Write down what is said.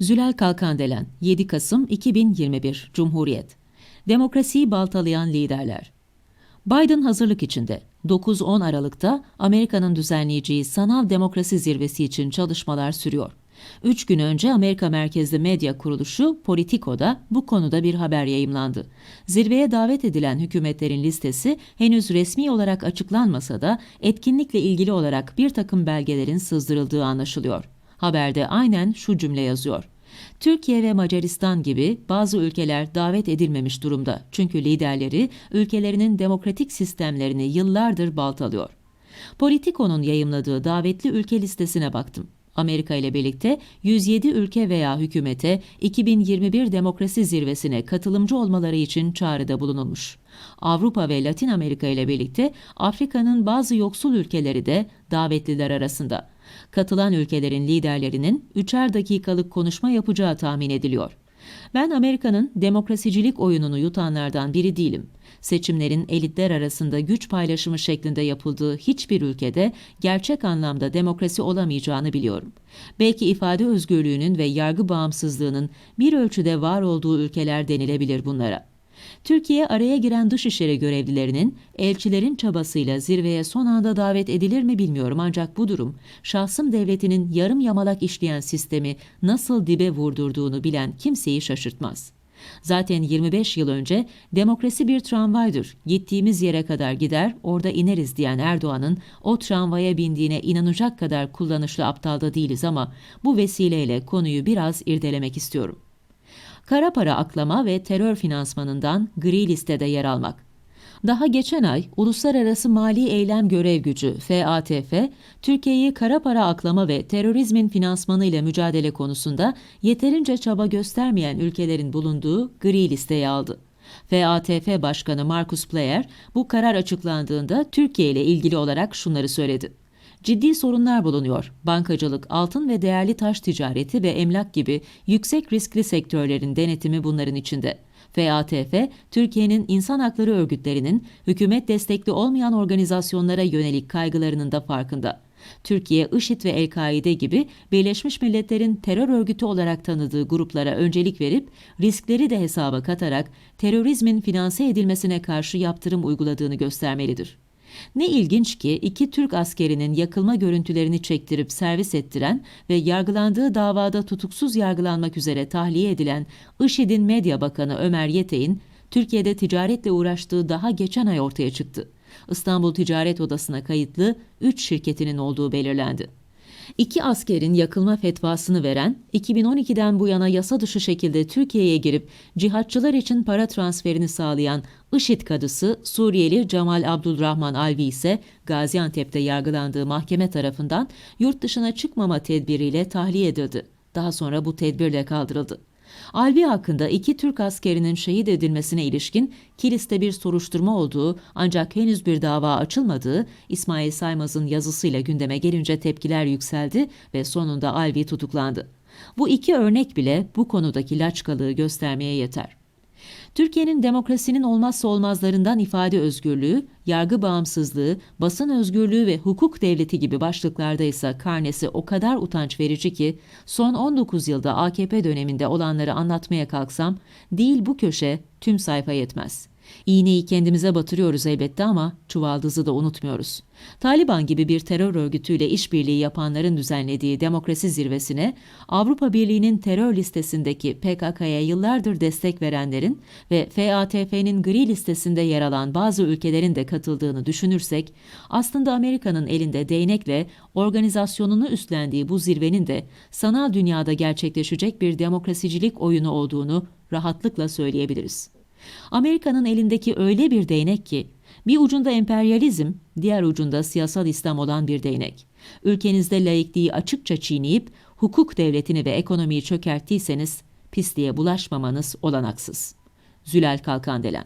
Zülal Kalkandelen 7 Kasım 2021 Cumhuriyet Demokrasiyi baltalayan liderler Biden hazırlık içinde. 9-10 Aralık'ta Amerika'nın düzenleyeceği sanal demokrasi zirvesi için çalışmalar sürüyor. Üç gün önce Amerika merkezli medya kuruluşu Politico'da bu konuda bir haber yayımlandı. Zirveye davet edilen hükümetlerin listesi henüz resmi olarak açıklanmasa da etkinlikle ilgili olarak bir takım belgelerin sızdırıldığı anlaşılıyor. Haberde aynen şu cümle yazıyor. Türkiye ve Macaristan gibi bazı ülkeler davet edilmemiş durumda. Çünkü liderleri ülkelerinin demokratik sistemlerini yıllardır baltalıyor. Politico'nun yayımladığı davetli ülke listesine baktım. Amerika ile birlikte 107 ülke veya hükümete 2021 demokrasi zirvesine katılımcı olmaları için çağrıda bulunulmuş. Avrupa ve Latin Amerika ile birlikte Afrika'nın bazı yoksul ülkeleri de davetliler arasında. Katılan ülkelerin liderlerinin üçer dakikalık konuşma yapacağı tahmin ediliyor. Ben Amerika'nın demokrasicilik oyununu yutanlardan biri değilim. Seçimlerin elitler arasında güç paylaşımı şeklinde yapıldığı hiçbir ülkede gerçek anlamda demokrasi olamayacağını biliyorum. Belki ifade özgürlüğünün ve yargı bağımsızlığının bir ölçüde var olduğu ülkeler denilebilir bunlara. Türkiye araya giren dışişleri görevlilerinin elçilerin çabasıyla zirveye son anda davet edilir mi bilmiyorum ancak bu durum şahsım devletinin yarım yamalak işleyen sistemi nasıl dibe vurdurduğunu bilen kimseyi şaşırtmaz. Zaten 25 yıl önce demokrasi bir tramvaydır. Gittiğimiz yere kadar gider, orada ineriz diyen Erdoğan'ın o tramvaya bindiğine inanacak kadar kullanışlı aptalda değiliz ama bu vesileyle konuyu biraz irdelemek istiyorum kara para aklama ve terör finansmanından gri listede yer almak. Daha geçen ay Uluslararası Mali Eylem Görev Gücü FATF, Türkiye'yi kara para aklama ve terörizmin finansmanı ile mücadele konusunda yeterince çaba göstermeyen ülkelerin bulunduğu gri listeye aldı. FATF Başkanı Marcus Player bu karar açıklandığında Türkiye ile ilgili olarak şunları söyledi ciddi sorunlar bulunuyor. Bankacılık, altın ve değerli taş ticareti ve emlak gibi yüksek riskli sektörlerin denetimi bunların içinde. FATF, Türkiye'nin insan hakları örgütlerinin hükümet destekli olmayan organizasyonlara yönelik kaygılarının da farkında. Türkiye, IŞİD ve El-Kaide gibi Birleşmiş Milletler'in terör örgütü olarak tanıdığı gruplara öncelik verip riskleri de hesaba katarak terörizmin finanse edilmesine karşı yaptırım uyguladığını göstermelidir. Ne ilginç ki iki Türk askerinin yakılma görüntülerini çektirip servis ettiren ve yargılandığı davada tutuksuz yargılanmak üzere tahliye edilen IŞİD'in medya bakanı Ömer Yete'in Türkiye'de ticaretle uğraştığı daha geçen ay ortaya çıktı. İstanbul Ticaret Odası'na kayıtlı 3 şirketinin olduğu belirlendi. İki askerin yakılma fetvasını veren, 2012'den bu yana yasa dışı şekilde Türkiye'ye girip cihatçılar için para transferini sağlayan IŞİD kadısı Suriyeli Cemal Abdulrahman Alvi ise Gaziantep'te yargılandığı mahkeme tarafından yurt dışına çıkmama tedbiriyle tahliye edildi. Daha sonra bu tedbirle kaldırıldı. Alvi hakkında iki Türk askerinin şehit edilmesine ilişkin Kilis'te bir soruşturma olduğu ancak henüz bir dava açılmadığı İsmail Saymaz'ın yazısıyla gündeme gelince tepkiler yükseldi ve sonunda Alvi tutuklandı. Bu iki örnek bile bu konudaki laçkalığı göstermeye yeter. Türkiye'nin demokrasinin olmazsa olmazlarından ifade özgürlüğü, yargı bağımsızlığı, basın özgürlüğü ve hukuk devleti gibi başlıklarda ise karnesi o kadar utanç verici ki son 19 yılda AKP döneminde olanları anlatmaya kalksam değil bu köşe tüm sayfa yetmez. İğneyi kendimize batırıyoruz elbette ama çuvaldızı da unutmuyoruz. Taliban gibi bir terör örgütüyle işbirliği yapanların düzenlediği demokrasi zirvesine Avrupa Birliği'nin terör listesindeki PKK'ya yıllardır destek verenlerin ve FATF'nin gri listesinde yer alan bazı ülkelerin de katıldığını düşünürsek, aslında Amerika'nın elinde değnekle organizasyonunu üstlendiği bu zirvenin de sanal dünyada gerçekleşecek bir demokrasicilik oyunu olduğunu rahatlıkla söyleyebiliriz. Amerika'nın elindeki öyle bir değnek ki bir ucunda emperyalizm, diğer ucunda siyasal İslam olan bir değnek. Ülkenizde laikliği açıkça çiğneyip hukuk devletini ve ekonomiyi çökerttiyseniz pisliğe bulaşmamanız olanaksız. Zülal Kalkandelen